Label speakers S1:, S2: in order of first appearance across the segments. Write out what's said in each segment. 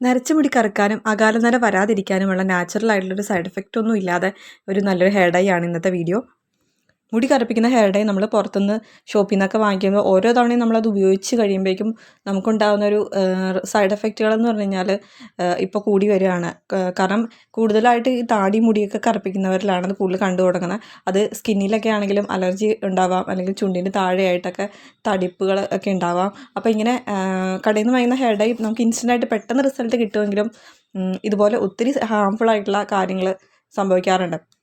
S1: നരച്ച മുടി കറക്കാനും അകാലനര വരാതിരിക്കാനുമുള്ള നാച്ചുറൽ ആയിട്ടുള്ളൊരു സൈഡ് എഫക്റ്റ് ഒന്നും ഇല്ലാതെ ഒരു നല്ലൊരു ഹെയർ ഡൈ ആണ് ഇന്നത്തെ വീഡിയോ മുടി കറുപ്പിക്കുന്ന ഹെയർ ഡൈ നമ്മൾ പുറത്തുനിന്ന് ഷോപ്പിൽ നിന്നൊക്കെ വാങ്ങിക്കുമ്പോൾ ഓരോ തവണയും നമ്മളത് ഉപയോഗിച്ച് കഴിയുമ്പോഴേക്കും നമുക്കുണ്ടാകുന്ന ഒരു സൈഡ് എഫക്റ്റുകൾ എന്ന് പറഞ്ഞു കഴിഞ്ഞാൽ ഇപ്പോൾ കൂടി വരികയാണ്. കാരണം കൂടുതലായിട്ട് ഈ താടി മുടിയൊക്കെ കറുപ്പിക്കുന്നവരിലാണ് അത് കൂടുതൽ കണ്ടു തുടങ്ങുന്നത്. അത് സ്കിന്നിലൊക്കെ ആണെങ്കിലും അലർജി ഉണ്ടാവാം അല്ലെങ്കിൽ ചുണ്ടിന് താഴെയായിട്ടൊക്കെ തടിപ്പുകൾ ഒക്കെ ഉണ്ടാവാം. അപ്പോൾ ഇങ്ങനെ കടയിൽ നിന്ന് വാങ്ങുന്ന ഹെയർ ഡൈ നമുക്ക് ഇൻസ്റ്റന്റായിട്ട് പെട്ടെന്ന് റിസൾട്ട് കിട്ടുമെങ്കിലും ഇതുപോലെ ഒത്തിരി ഹാംഫുൾ ആയിട്ടുള്ള കാര്യങ്ങൾ സംഭവിക്കാറുണ്ട്.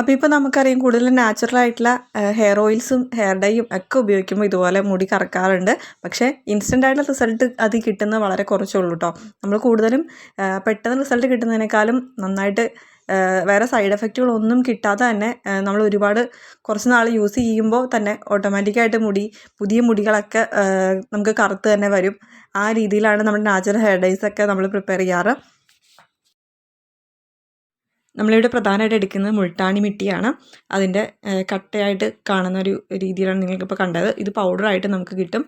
S1: അപ്പോൾ ഇപ്പോൾ നമുക്കറിയാം കൂടുതൽ നാച്ചുറൽ ആയിട്ടുള്ള ഹെയർ ഓയിൽസും ഹെയർ ഡൈയും ഒക്കെ ഉപയോഗിക്കുമ്പോൾ ഇതുപോലെ മുടി കറക്കാറുണ്ട്. പക്ഷേ ഇൻസ്റ്റന്റ് ആയിട്ടുള്ള റിസൾട്ട് അത് കിട്ടുന്നത് വളരെ കുറച്ചേ ഉള്ളൂ കേട്ടോ നമ്മൾ കൂടുതലും പെട്ടെന്ന് റിസൾട്ട് കിട്ടുന്നതിനേക്കാളും നന്നായിട്ട് വേറെ സൈഡ് എഫക്റ്റുകളൊന്നും കിട്ടാതെ തന്നെ നമ്മൾ ഒരുപാട് കുറച്ച് നാൾ യൂസ് ചെയ്യുമ്പോൾ തന്നെ ഓട്ടോമാറ്റിക്കായിട്ട് മുടി പുതിയ മുടികളൊക്കെ നമുക്ക് കറുത്ത് തന്നെ വരും. ആ രീതിയിലാണ് നമ്മുടെ നാച്ചുറൽ ഹെയർ ഡൈസ് ഒക്കെ നമ്മൾ പ്രിപ്പയർ ചെയ്യാറ്. നമ്മളിവിടെ പ്രധാനമായിട്ട് എടുക്കുന്നത് മുൾട്ടാണി മിട്ടിയാണ്. അതിന്റെ കട്ടയായിട്ട് കാണുന്ന ഒരു രീതിയിലാണ് നിങ്ങൾക്കിപ്പോൾ കണ്ടത്. ഇത് പൗഡറായിട്ട് നമുക്ക് കിട്ടും.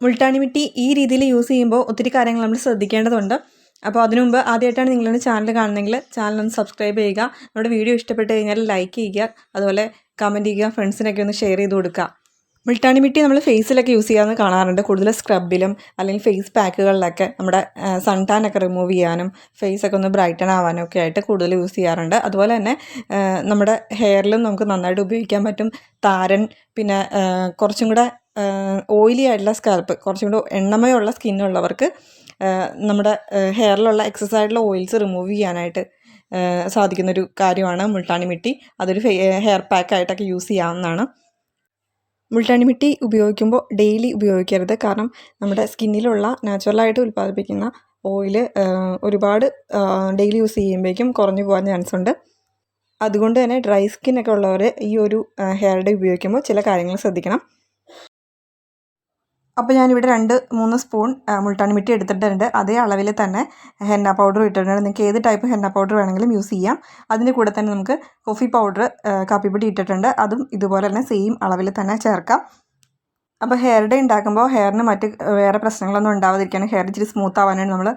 S1: മുൾട്ടാണി മിട്ടി ഈ രീതിയിൽ യൂസ് ചെയ്യുമ്പോൾ ഒത്തിരി കാര്യങ്ങൾ നമ്മൾ ശ്രദ്ധിക്കേണ്ടതുണ്ട്. അപ്പോൾ അതിനു മുമ്പ് ആദ്യമായിട്ടാണ് നിങ്ങളുടെ ചാനൽ കാണുന്നതെങ്കിൽ ചാനൽ ഒന്ന് സബ്സ്ക്രൈബ് ചെയ്യുക. നമ്മുടെ വീഡിയോ ഇഷ്ടപ്പെട്ട് കഴിഞ്ഞാൽ ലൈക്ക് ചെയ്യുക. അതുപോലെ കമന്റ് ചെയ്യുക. ഫ്രണ്ട്സിനൊക്കെ ഒന്ന് ഷെയർ ചെയ്ത് കൊടുക്കുക. മുൾട്ടാണി മിട്ടി നമ്മൾ ഫേസിലൊക്കെ യൂസ് ചെയ്യാമെന്ന് കാണാറുണ്ട്. കൂടുതൽ സ്ക്രബിലും അല്ലെങ്കിൽ ഫേസ് പാക്കുകളിലൊക്കെ നമ്മുടെ സൺ ടാൻ ഒക്കെ റിമൂവ് ചെയ്യാനും ഫേസ് ഒക്കെ ഒന്ന് ബ്രൈറ്റൺ ആവാനും ഒക്കെ ആയിട്ട് കൂടുതൽ യൂസ് ചെയ്യാറുണ്ട്. അതുപോലെ തന്നെ നമ്മുടെ ഹെയറിലും നമുക്ക് നന്നായിട്ട് ഉപയോഗിക്കാൻ പറ്റും. താരൻ പിന്നെ കുറച്ചും കൂടെ ഓയിലി ആയിട്ടുള്ള സ്കാൽപ്പ് കുറച്ചും കൂടെ എണ്ണമയുള്ള സ്കിന്നുള്ളവർക്ക് നമ്മുടെ ഹെയറിലുള്ള എക്സസ് ആയിട്ടുള്ള ഓയിൽസ് റിമൂവ് ചെയ്യാനായിട്ട് സാധിക്കുന്നൊരു കാര്യമാണ് മുൾട്ടാണി മിട്ടി അതൊരു ഹെയർ പാക്കായിട്ടൊക്കെ യൂസ് ചെയ്യാവുന്നതാണ്. മുൾട്ടാണി മിട്ടി ഉപയോഗിക്കുമ്പോൾ ഡെയിലി ഉപയോഗിക്കരുത്. കാരണം നമ്മുടെ സ്കിന്നിലുള്ള നാച്ചുറലായിട്ട് ഉൽപ്പാദിപ്പിക്കുന്ന ഓയിൽ ഒരുപാട് ഡെയിലി യൂസ് ചെയ്യുമ്പോഴേക്കും കുറഞ്ഞു പോകാൻ ചാൻസ് ഉണ്ട്. അതുകൊണ്ട് തന്നെ ഡ്രൈ സ്കിന്നൊക്കെ ഉള്ളവർ ഈ ഒരു ഹെയർ ഡേ ഉപയോഗിക്കുമ്പോൾ ചില കാര്യങ്ങൾ ശ്രദ്ധിക്കണം. അപ്പോൾ ഞാനിവിടെ രണ്ട് മൂന്ന് സ്പൂൺ ആ, മുൾട്ടാണി മിട്ടി എടുത്തിട്ടുണ്ട്. അതേ അളവിൽ തന്നെ ഹെന്ന പൗഡർ ഇട്ടിട്ടുണ്ട്. നിങ്ങൾക്ക് ഏത് ടൈപ്പ് ഹെന്ന പൗഡർ വേണമെങ്കിലും യൂസ് ചെയ്യാം. അതിന്റെ കൂടെ തന്നെ നമുക്ക് കോഫി പൗഡർ കാപ്പിപ്പൊടി ഇട്ടിട്ടുണ്ട്. അതും ഇതുപോലെ തന്നെ സെയിം അളവിൽ തന്നെ ചേർക്കാം. അപ്പോൾ ഹെയർ ഡേ ഉണ്ടാക്കുമ്പോൾ ഹെയറിന് മറ്റ് വേറെ പ്രശ്നങ്ങളൊന്നും ഉണ്ടാവാതിരിക്കാൻ ഹെയർ ഇച്ചിരി സ്മൂത്ത് ആവാനായിട്ട് നമ്മൾ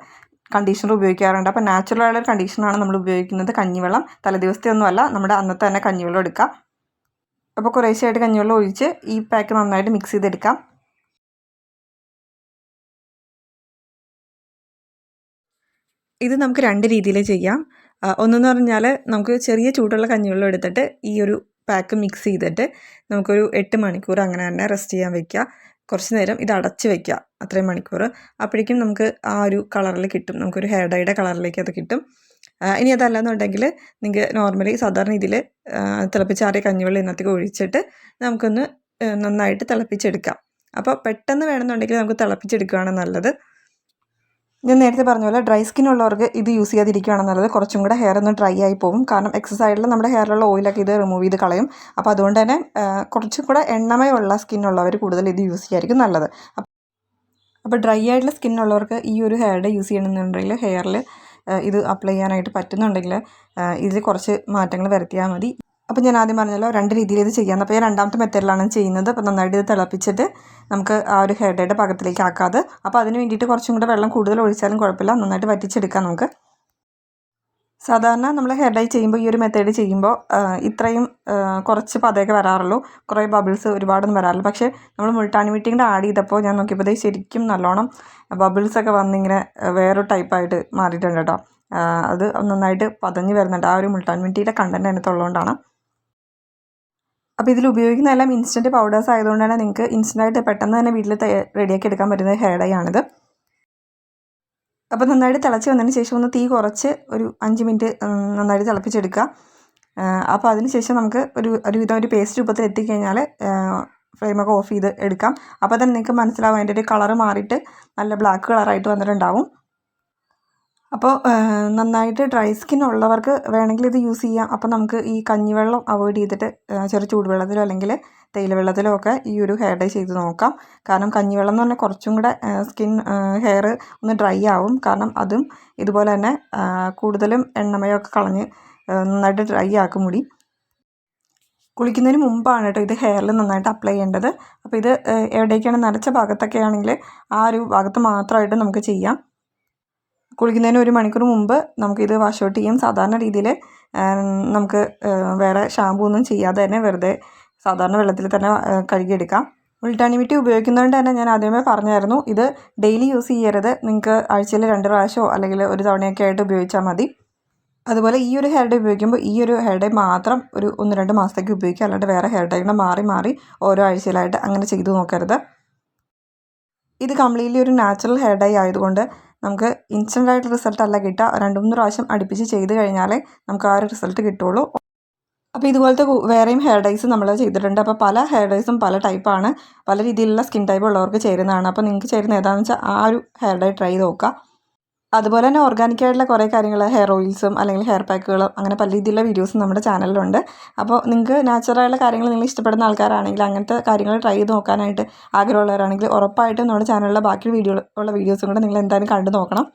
S1: കണ്ടീഷണർ ഉപയോഗിക്കാറുണ്ട്. അപ്പോൾ നാച്ചുറൽ ആയിട്ടുള്ള കണ്ടീഷണറാണ് നമ്മൾ ഉപയോഗിക്കുന്നത് കഞ്ഞിവെള്ളം. തലേദിവസത്തെ ഒന്നുമല്ല നമ്മുടെ അന്നത്തെ തന്നെ കഞ്ഞിവെള്ളം എടുക്കാം. അപ്പോൾ കുറേശ്ശെയായിട്ട് കഞ്ഞിവെള്ളം ഒഴിച്ച് ഈ പാക്ക് നന്നായിട്ട് മിക്സ് ചെയ്തെടുക്കാം. ഇത് നമുക്ക് രണ്ട് രീതിയിൽ ചെയ്യാം. ഒന്നെന്ന് പറഞ്ഞാൽ നമുക്ക് ചെറിയ ചൂടുള്ള കഞ്ഞിവെള്ളം എടുത്തിട്ട് ഈ ഒരു പാക്ക് മിക്സ് ചെയ്തിട്ട് നമുക്കൊരു എട്ട് മണിക്കൂർ അങ്ങനെ തന്നെ റെസ്റ്റ് ചെയ്യാൻ വെക്കുക കുറച്ച് നേരം ഇത് അടച്ച് വെക്കുക അത്രയും മണിക്കൂർ. അപ്പോഴേക്കും നമുക്ക് ആ ഒരു കളറിൽ കിട്ടും. നമുക്കൊരു ഹെയർ ഡൈയുടെ കളറിലേക്ക് അത് കിട്ടും. ഇനി അതല്ല എന്നുണ്ടെങ്കിൽ നിങ്ങൾക്ക് നോർമലി സാധാരണ രീതിയിൽ തിളപ്പിച്ചാറിയ കഞ്ഞിവെള്ളം ഇതിനകത്തേക്ക് ഒഴിച്ചിട്ട് നമുക്കൊന്ന് നന്നായിട്ട് തിളപ്പിച്ചെടുക്കാം. അപ്പോൾ പെട്ടെന്ന് വേണമെന്നുണ്ടെങ്കിൽ നമുക്ക് തിളപ്പിച്ചെടുക്കുകയാണ് നല്ലത്. ഞാൻ നേരത്തെ പറഞ്ഞ പോലെ ഡ്രൈ സ്കിൻ ഉള്ളവർക്ക് ഇത് യൂസ് ചെയ്യാതിരിക്കുകയാണ് നല്ലത്. കുറച്ചും കൂടെ ഹെയർ ഒന്ന് ഡ്രൈ ആയി പോകും കാരണം എക്സസൈഡിൽ നമ്മുടെ ഹെയറിലുള്ള ഓയിലൊക്കെ ഇത് റിമൂവ് ചെയ്ത് കളയും. അപ്പോൾ അതുകൊണ്ട് തന്നെ കുറച്ചും കൂടെ എണ്ണമയുള്ള ഉള്ളവർ കൂടുതൽ ഇത് യൂസ് ചെയ്യായിരിക്കും നല്ലത്. അപ്പോൾ ഡ്രൈ ആയിട്ടുള്ള സ്കിൻ ഉള്ളവർക്ക് ഈ ഒരു ഹെയർ ഡേ യൂസ് ചെയ്യണമെന്നുണ്ടെങ്കിൽ ഹെയറിൽ ഇത് അപ്ലൈ ചെയ്യാനായിട്ട് പറ്റുന്നുണ്ടെങ്കിൽ ഇതിൽ കുറച്ച് മാറ്റങ്ങൾ വരുത്തിയാൽ മതി. അപ്പോൾ ഞാൻ ആദ്യം പറഞ്ഞല്ലോ രണ്ട് രീതിയിൽ ഇത് ചെയ്യാം. അപ്പോൾ ഞാൻ രണ്ടാമത്തെ മെത്തേഡിലാണ് ചെയ്യുന്നത്. അപ്പോൾ നന്നായിട്ട് ഇത് തിളപ്പിച്ചിട്ട് നമുക്ക് ആ ഒരു ഹെയർ ഡേയുടെ പാകത്തിലേക്ക് ആക്കാതെ. അപ്പോൾ അതിന് വേണ്ടിയിട്ട് കുറച്ചും കൂടെ വെള്ളം കൂടുതൽ ഒഴിച്ചാലും കുഴപ്പമില്ല. നന്നായിട്ട് വറ്റിച്ചെടുക്കാം നമുക്ക്. സാധാരണ നമ്മൾ ഹെയർ ഡൈ ചെയ്യുമ്പോൾ ഈ ഒരു മെത്തേഡ് ചെയ്യുമ്പോൾ ഇത്രയും കുറച്ച് പതയൊക്കെ വരാറുള്ളൂ. കുറേ ബബിൾസ് ഒരുപാടൊന്നും വരാറില്ല. പക്ഷേ നമ്മൾ മുൾട്ടാണി മീറ്റിങ്ങിന്റെ ആഡ് ചെയ്തപ്പോൾ ഞാൻ നോക്കിയപ്പോൾ ശരിക്കും നല്ലോണം ബബിൾസൊക്കെ വന്നിങ്ങനെ വേറെ ടൈപ്പായിട്ട് മാറിയിട്ടുണ്ട് കേട്ടോ. അത് നന്നായിട്ട് പതഞ്ഞ് വരുന്നുണ്ട്. ആ ഒരു മുൾട്ടാൻ മിട്ടിയുടെ കണ്ടന്റ് അതിനകത്തുള്ളതുകൊണ്ടാണ് അപ്പോൾ ഇതിൽ ഉപയോഗിക്കുന്ന എല്ലാം ഇൻസ്റ്റന്റ് പൗഡേഴ്സ് ആയതുകൊണ്ടാണ് നിങ്ങൾക്ക് ഇൻസ്റ്റന്റായിട്ട് പെട്ടെന്ന് തന്നെ വീട്ടിൽ റെഡിയാക്കി എടുക്കാൻ പറ്റുന്ന ഹെയർ ഡൈ ആണിത്. അപ്പോൾ നന്നായിട്ട് തിളച്ച് വന്നതിന് ശേഷം ഒന്ന് തീ കുറച്ച് ഒരു അഞ്ച് മിനിറ്റ് നന്നായിട്ട് തിളപ്പിച്ചെടുക്കുക. അപ്പോൾ അതിന് ശേഷം നമുക്ക് ഒരു ഒരു വിധം ഒരു പേസ്റ്റ് രൂപത്തിൽ എത്തിക്കഴിഞ്ഞാൽ ഫ്ലെയിമൊക്കെ ഓഫ് ചെയ്ത് എടുക്കാം. അപ്പോൾ തന്നെ നിങ്ങൾക്ക് മനസ്സിലാവും അതിന്റെ ഒരു കളറ് മാറിയിട്ട് നല്ല ബ്ലാക്ക് കളറായിട്ട് വന്നിട്ടുണ്ടാവും. അപ്പോൾ നന്നായിട്ട് ഡ്രൈ സ്കിൻ ഉള്ളവർക്ക് വേണമെങ്കിൽ ഇത് യൂസ് ചെയ്യാം. അപ്പോൾ നമുക്ക് ഈ കഞ്ഞിവെള്ളം അവോയ്ഡ് ചെയ്തിട്ട് ചെറിയ ചെറു ചൂടുവെള്ളത്തിലോ അല്ലെങ്കിൽ തേയില വെള്ളത്തിലോ ഒക്കെ ഈ ഒരു ഹെയർ ഡൈ ചെയ്ത് നോക്കാം. കാരണം കഞ്ഞിവെള്ളം എന്ന് പറഞ്ഞാൽ കുറച്ചും കൂടെ സ്കിൻ ഹെയർ ഒന്ന് ഡ്രൈ ആവും. കാരണം അതും ഇതുപോലെ തന്നെ കൂടുതലും എണ്ണമയൊക്കെ കളഞ്ഞ് നന്നായിട്ട് ഡ്രൈ ആക്കും മുടി. കുളിക്കുന്നതിന് മുമ്പാണ് കേട്ടോ ഇത് ഹെയറിൽ നന്നായിട്ട് അപ്ലൈ ചെയ്യേണ്ടത്. അപ്പോൾ ഇത് എവിടേക്കാണ് നരച്ച ഭാഗത്തൊക്കെ ആണെങ്കിൽ ആ ഒരു ഭാഗത്ത് മാത്രമായിട്ട് നമുക്ക് ചെയ്യാം. കുളിക്കുന്നതിന് ഒരു മണിക്കൂർ മുമ്പ് നമുക്കിത് വാഷ് ഔട്ട് ചെയ്യാം. സാധാരണ രീതിയിൽ നമുക്ക് വേറെ ഷാമ്പൂ ഒന്നും ചെയ്യാതെ തന്നെ വെറുതെ സാധാരണ വെള്ളത്തിൽ തന്നെ കഴുകിയെടുക്കാം. ഉൾട്ടാണിമിറ്റി ഉപയോഗിക്കുന്നതുകൊണ്ട് തന്നെ ഞാൻ ആദ്യമേ പറഞ്ഞായിരുന്നു ഇത് ഡെയിലി യൂസ് ചെയ്യരുത്. നിങ്ങൾക്ക് ആഴ്ചയിൽ രണ്ട് പ്രാവശ്യമോ അല്ലെങ്കിൽ ഒരു തവണയൊക്കെ ആയിട്ട് ഉപയോഗിച്ചാൽ മതി. അതുപോലെ ഈ ഒരു ഹെയർ ഡേ ഉപയോഗിക്കുമ്പോൾ ഈ ഒരു ഹെയർ ഡേ മാത്രം ഒരു ഒന്ന് രണ്ട് മാസത്തേക്ക് ഉപയോഗിക്കുക. അല്ലാണ്ട് വേറെ ഹെയർ ഡേ കൂടെ മാറി മാറി ഓരോ ആഴ്ചയിലായിട്ട് അങ്ങനെ ചെയ്തു നോക്കരുത്. ഇത് കംപ്ലീറ്റ്ലി ഒരു നാച്ചുറൽ ഹെയർ ഡൈ ആയതുകൊണ്ട് നമുക്ക് ഇൻസ്റ്റന്റ് ആയിട്ട് റിസൾട്ട് അല്ല കിട്ടുക. രണ്ട് മൂന്ന് പ്രാവശ്യം അടുപ്പിച്ച് ചെയ്ത് കഴിഞ്ഞാലേ നമുക്ക് ആ ഒരു റിസൾട്ട് കിട്ടുള്ളൂ. അപ്പോൾ ഇതുപോലത്തെ വേറെയും ഹെയർ ഡൈസ് നമ്മൾ ചെയ്തിട്ടുണ്ട്. അപ്പോൾ പല ഹെയർ ഡൈസും പല ടൈപ്പാണ് പല രീതിയിലുള്ള സ്കിൻ ടൈപ്പ് ഉള്ളവർക്ക് ചേരുന്നതാണ്. അപ്പോൾ നിങ്ങൾക്ക് ചേരുന്ന ഏതാണെന്ന് വെച്ചാൽ ആ ഒരു ഹെയർ ഡൈ ട്രൈ നോക്കുക. അതുപോലെ തന്നെ ഓർഗാനിക് ആയിട്ടുള്ള കുറേ കാര്യങ്ങൾ ഹെയർ ഓയിൽസും അല്ലെങ്കിൽ ഹെയർ പാക്കുകളും അങ്ങനെ പല രീതിയിലുള്ള വീഡിയോസും നമ്മുടെ ചാനലിലുണ്ട്. അപ്പോൾ നിങ്ങൾക്ക് നാച്ചുറലായുള്ള കാര്യങ്ങൾ നിങ്ങൾ ഇഷ്ടപ്പെടുന്ന ആൾക്കാരാണെങ്കിൽ അങ്ങനത്തെ കാര്യങ്ങൾ ട്രൈ ചെയ്ത് നോക്കാനായിട്ട് ആഗ്രഹമുള്ളവരാണെങ്കിൽ ഉറപ്പായിട്ടും നമ്മുടെ ചാനലിലെ ബാക്കി വീഡിയോ ഉള്ള വീഡിയോസും കൂടെ നിങ്ങൾ എന്തായാലും കണ്ടു നോക്കണം.